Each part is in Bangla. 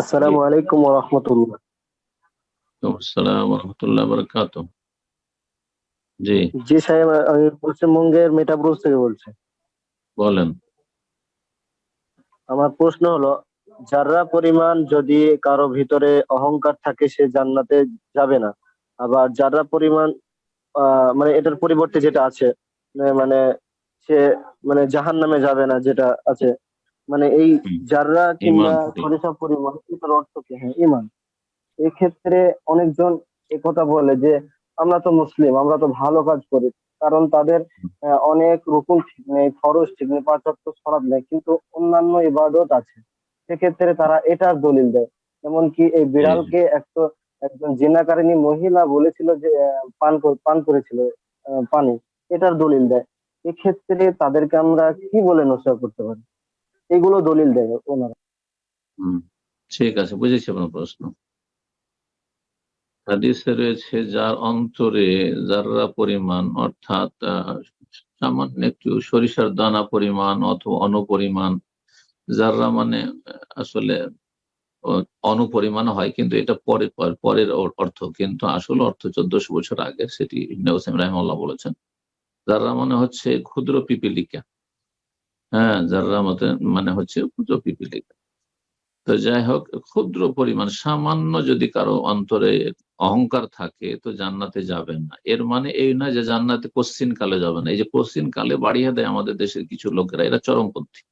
আসসালামু আলাইকুম ওয়া রাহমাতুল্লাহ জি। জি সাহেব আমি পশ্চিমবঙ্গের মেটাব্রুজ থেকে বলছি। বলেন। আমার প্রশ্ন হলো যারা পরিমাণ যদি কারও ভিতরে অহংকার থাকে সে জান্নাতে যাবে না। আবার যারা পরিমাণ আহ, মানে এটার পরিবর্তে যেটা আছে মানে- মানে সে মানে জাহান নামে যাবে না যেটা আছে মানে এই। যারা কিংবা। সরিষা পরিমাণ এটার অর্থ কি? হ্যাঁ ইমান। এক্ষেত্রে অনেকজন কথা বলে যে আমরা তো মুসলিম আমরা তো ভালো কাজ করি। কারণ তাদের অনেক রুকুন ঠিক নেই ফরজ ঠিক নেই পাঁচ ওয়াক্ত সলাৎ নেই কিন্তু অন্যান্য ইবাদত আছে। সেক্ষেত্রে তারা এটার দলিল দেয়। এমনকি এই বিড়ালকে একটা একজন জিনাকারিনী মহিলা বলেছিল যে পান পান করেছিল পানি। এটার দলিল দেয়। এক্ষেত্রে তাদেরকে আমরা কি বলে নসিহত করতে পারি? এগুলো দলিল দেয় ওনারা। ঠিক আছে, বুঝেছি আপনার প্রশ্ন। হাদিসে রয়েছে, যার অন্তরে যারা পরিমাণ, অর্থাৎ সামান্য একটু সরিষার দানা পরিমাণ অথবা অনুপরিমাণ যারা মানে আসলে অনুপরিমাণ হয়, কিন্তু এটা পরে, পর- পরের অর্থ, কিন্তু আসল অর্থ চোদ্দশো বছর আগে সেটি ইবনে হোসেন রাহিমাল্লাহ বলেছেন। যারা মানে হচ্ছে ক্ষুদ্র পিপিলিকা। হ্যাঁ যারা মতে মানে হচ্ছে পিপিলিকা। তো যাই হোক, ক্ষুদ্র পরিমাণ, সামান্য যদি কারও অন্তরে অহংকার থাকে, তো জান্নাতে যাবেন না। এর মানে এই না যে জান্নাতে কোশ্চিন কালে যাবে না। এই যে কোশ্চিন কালে বাড়িয়ে দেয় আমাদের দেশের কিছু লোকেরা, এরা চরমপন্থী।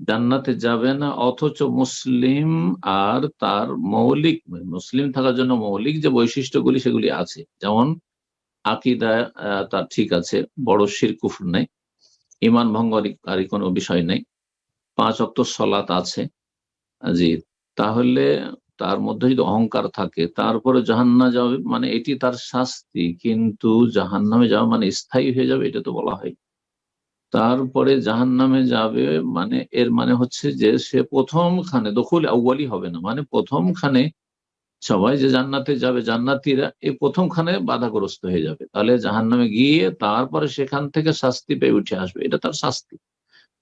জান্নাতে যাবে না, অথচ মুসলিম আর তার মৌলিক, মুসলিম থাকার জন্য মৌলিক যে বৈশিষ্ট্যগুলি, সেগুলি আছে। যেমন আকিদা তার ঠিক আছে, বড় শির কুফর নেই। ইমান ভঙ্গকারী কোনো বিষয় নেই। পাঁচ অক্ত সলাত আছে। জি, তাহলে তার মধ্যে যদি অহংকার থাকে তারপরে জাহান্না যাবে মানে এটি তার শাস্তি, কিন্তু জাহান্নামে যাওয়া মানে স্থায়ী হয়ে যাবে এটা তো বলা হয়। তারপরে জাহান্নামে যাবে মানে এর মানে হচ্ছে যে সে প্রথমখানে, দখল আউ্বালি হবে না মানে প্রথমখানে সবাই যে জান্নাতে যাবে, জান্নাতিরা এই প্রথমখানে বাধাগ্রস্ত হয়ে যাবে। তাহলে জাহান্নামে গিয়ে তারপরে সেখান থেকে শাস্তি পেয়ে উঠে আসবে। এটা তার শাস্তি।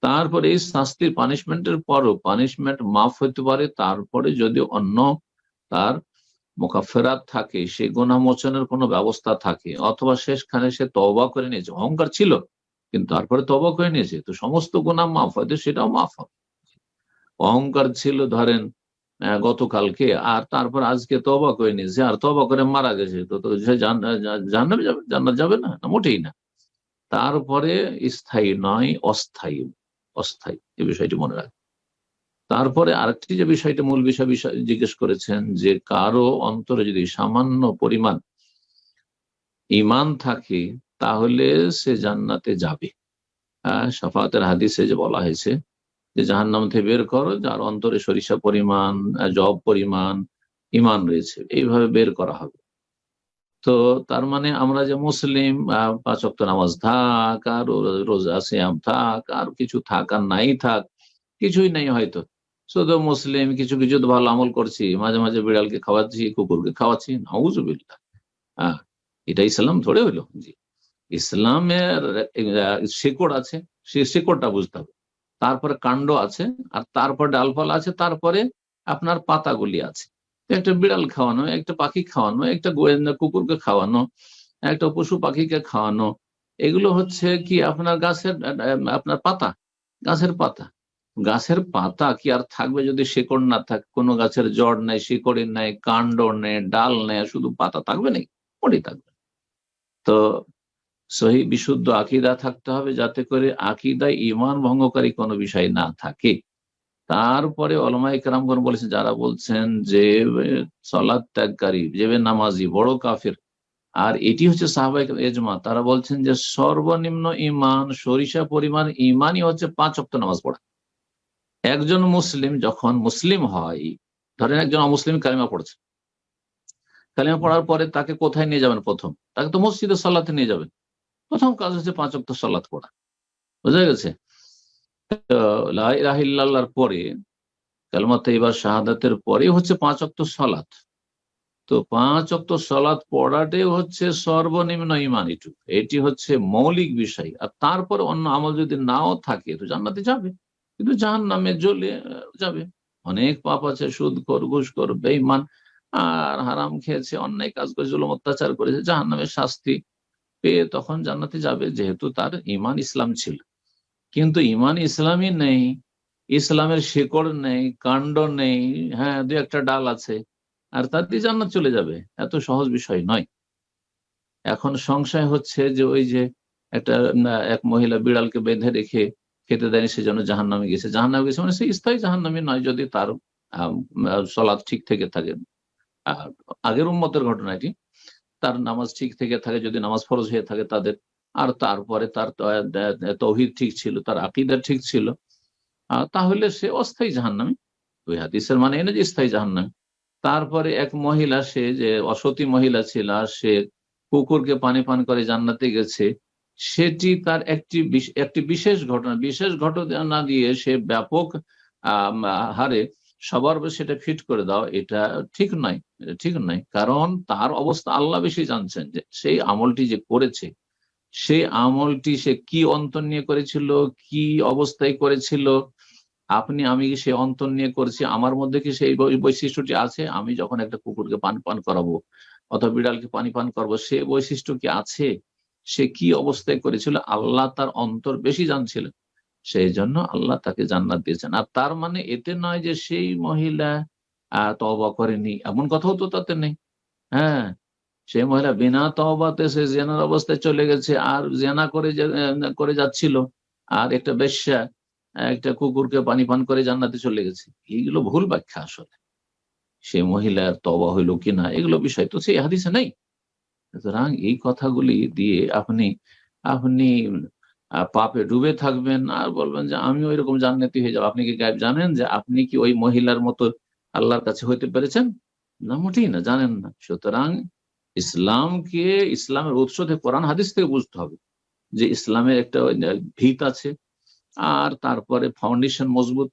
তারপরে এই শাস্তির পানিশমেন্টের পরও পানিশমেন্ট মাফ হতে পারে, তারপরে যদি অন্য তার মোকাফেরাত থাকে, সে গোনা মোচনের কোনো ব্যবস্থা থাকে, অথবা শেষখানে সে তবা করে নিয়েছে। অহংকার ছিল, কিন্তু তারপরে তবা করে নিয়েছে। তো সমস্ত গোনা মাফ হয়তো সেটাও মাফ হবে। অহংকার ছিল, ধরেন গতকালকে। আর তারপর আজকে তবা করে নিয়েছে আর তবা করে মারা গেছে তো তো জান- যাবে? জান্নাত যাবে না, মোটেই না। তারপরে স্থায়ী নয় অস্থায়ী অস্থায়ী এই বিষয়টি মনে রাখ তারপরে আরেকটি যে বিষয়টা মূল বিষয় বিষয় জিজ্ঞেস করেছেন যে কারও অন্তরে যদি সামান্য পরিমাণ ইমান থাকে তাহলে সে জান্নাতে যাবে। হ্যাঁ সাফাতের হাদিসে যে বলা হয়েছে যে জাহান্নাম থেকে বের করো, যার অন্তরে সরিষা পরিমাণ জব পরিমাণ ইমান রয়েছে, এইভাবে বের করা হবে। তো তার মানে আমরা যে মুসলিম পাঁচ ওয়াক্ত নামাজ থাক, আর রোজা সিয়াম থাক, আর কিছু থাক আর নাই থাক, কিছুই নেই হয়তো। শুধু মুসলিম, কিছু কিছু তো ভালো আমল করছি, মাঝে মাঝে বিড়ালকে খাওয়াচ্ছি, কুকুরকে খাওয়াচ্ছি, নাউজুবিল্লাহ। হ্যাঁ এটা ইসলাম ধরে হইল। জি, ইসলামের শেকড় আছে সেই শেকড়টা বুঝতে হবে। তারপরে কাণ্ড আছে, আর তারপর ডালফল আছে, তারপরে আপনার পাতাগুলি আছে। একটা বিড়াল খাওয়ানো, একটা পাখি খাওয়ানো, একটা গোয়েন্দা কুকুরকে খাওয়ানো, একটা পশু পাখিকে খাওয়ানো, এগুলো হচ্ছে কি আপনার গাছের আপনার পাতা, গাছের পাতা। গাছের পাতা কি আর থাকবে যদি শেকড় না থাকে? কোনো গাছের জড় নেই, শিকড়ি নেই, কাণ্ড নেই, ডাল নেই শুধু পাতা থাকবে নাকি? ওটাই থাকবে? তো সহি বিশুদ্ধ আকিদা থাকতে হবে যাতে করে আকিদায় ইমান ভঙ্গকারী কোনো বিষয় না থাকে। তারপরে অলমা ইকরামগণ বলেছেন যারা বলছেন যে সলাদ ত্যাগকারী, যে নামাজি, বড় কাফের, আর এটি হচ্ছে সাহাবাই এজমা তারা বলছেন যে, সর্বনিম্ন ইমান সরিষা পরিমাণ ইমানই হচ্ছে পাঁচ অক্ত নামাজ পড়া। একজন মুসলিম যখন মুসলিম হয়, ধরেন একজন অমুসলিম কালিমা পড়ছে, কালিমা পড়ার পরে তাকে কোথায় নিয়ে যাবেন প্রথম? তাকে তো মসজিদে সাল্লাতে নিয়ে যাবেন। প্রথম কাজ হচ্ছে পাঁচ অক্ত সাল্লাত পড়া। বুঝা গেছে? লা পরে, কালমা তৈবার শাহাদাতের পরে হচ্ছে পাঁচ অক্ত সলাৎ তো পাঁচ অক্ত সলাৎ পড়াটাই হচ্ছে সর্বনিম্ন ইমান এটুকু। এটি হচ্ছে মৌলিক বিষয়। আর তারপর অন্য আমল যদি নাও থাকে, তো জান্নাতে যাবে। কিন্তু জাহান নামে জ্বলে যাবে। অনেক পাপ আছে, সুদ কর, ঘুষ কর বেইমান আর হারাম খেয়েছে, অন্যায় কাজ করে জুলুম, অত্যাচার করেছে, জাহান্নামের শাস্তি পেয়ে তখন জান্নাতে যাবে যেহেতু তার ইমান ইসলাম ছিল। কিন্তু ইমান ইসলামই নেই, ইসলামের শেকড় নেই, কাণ্ড নেই হ্যাঁ দু একটা ডাল আছে, আর তার দিয়ে জান্নাত চলে যাবে। এত সহজ বিষয় নয়। এখন সংশয় হচ্ছে যে ওই যে একটা এক মহিলা বিড়ালকে বেঁধে রেখে খেতে দেয়নি সেজন্য জাহান নামে গেছে। জাহান নামে গেছে মানে সে স্থায়ী জাহান নামে নয়, যদি তার সলাৎ ঠিক থেকে থাকে। আগের উম্মতের ঘটনা এটি। তার নামাজ ঠিক থেকে থাকে, যদি নামাজ ফরজ হয়ে থাকে তাদের। আর তারপরে তার তৌহিদ ঠিক ছিল, তার আকিদা ঠিক ছিল। তাহলে সে অস্থায়ী জাহান্নামী। ওই হাদিসের মানে এনে যে স্থায়ী জাহান্নামী। তারপরে এক মহিলা, সে যে অসতী মহিলা ছিল, আর সে কুকুরকে পানি পান করে জান্নাতে গেছে, সেটি তার একটি একটি বিশেষ ঘটনা। বিশেষ ঘটনা দিয়ে সে ব্যাপক হারে সবার উপর সেটা ফিট করে দাও, এটা ঠিক নয়, এটা ঠিক নয়। কারণ তার অবস্থা আল্লাহ বেশি জানছেন যে সেই আমলটি যে করেছে, সেই আমলটি সে কি অন্তর নিয়ে করেছিল, কি অবস্থায় করেছিল, আপনি, আমি কি সেই অন্তর নিয়ে করেছি, আমার মধ্যে কি সেই বৈশিষ্ট্যটি আছে? আমি যখন একটা কুকুরকে পান পান করাবো অথবা বিড়ালকে পানি, পান করব, সে বৈশিষ্ট্য কি আছে? সে কি অবস্থায় করেছিল? আল্লাহ তার অন্তর বেশি জানছিলেন। সেই জন্য আল্লাহ তাকে জান্নাত দিয়েছেন। আর তার মানে এতে নয় যে সেই মহিলা তবা করেনি। এমন কথাও তো তাতে নেই। হ্যাঁ সেই মহিলা বিনা তহবাতে সে জেনার অবস্থায় চলে গেছে আর জেনা করে করে যাচ্ছিল। আর একটা বেশ্যা, একটা কুকুরকে পানি পান করে জান্নাতে চলে গেছে। এইগুলো ভুল ব্যাখ্যা আসলে। সে মহিলার তবা হইল কিনা এগুলো বিষয় তো সেই হাদিসে নেই। সুতরাং এই কথাগুলি দিয়ে আপনি আপনি পাপে ডুবে থাকবেন আর বলবেন যে আমি ওই রকম জান্নাতি হয়ে যাব। আপনি কি গায়েব জানেন যে, আপনি কি ওই মহিলার মতো আল্লাহর কাছে হইতে পেরেছেন? না, মোটেই না, জানেন না। সুতরাং ইসলামকে, ইসলামের উৎস থেকে কোরআন, হাদিস থেকে বুঝতে হবে যে, ইসলামের একটা ভিত আছে আর তারপরে ফাউন্ডেশন মজবুত,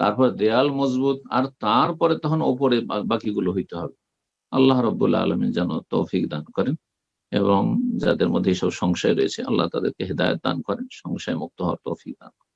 তারপর দেয়াল মজবুত, আর তারপরে তখন ওপরে বাকিগুলো হইতে হবে। আল্লাহ রব্বুল্লাহ আলমিন যেন তৌফিক দান করেন। এবং যাদের মধ্যে এইসব সংশয় রয়েছে, আল্লাহ তাদেরকে হেদায়ত দান করেন সংশয় মুক্ত হওয়ার তৌফিক দান করেন।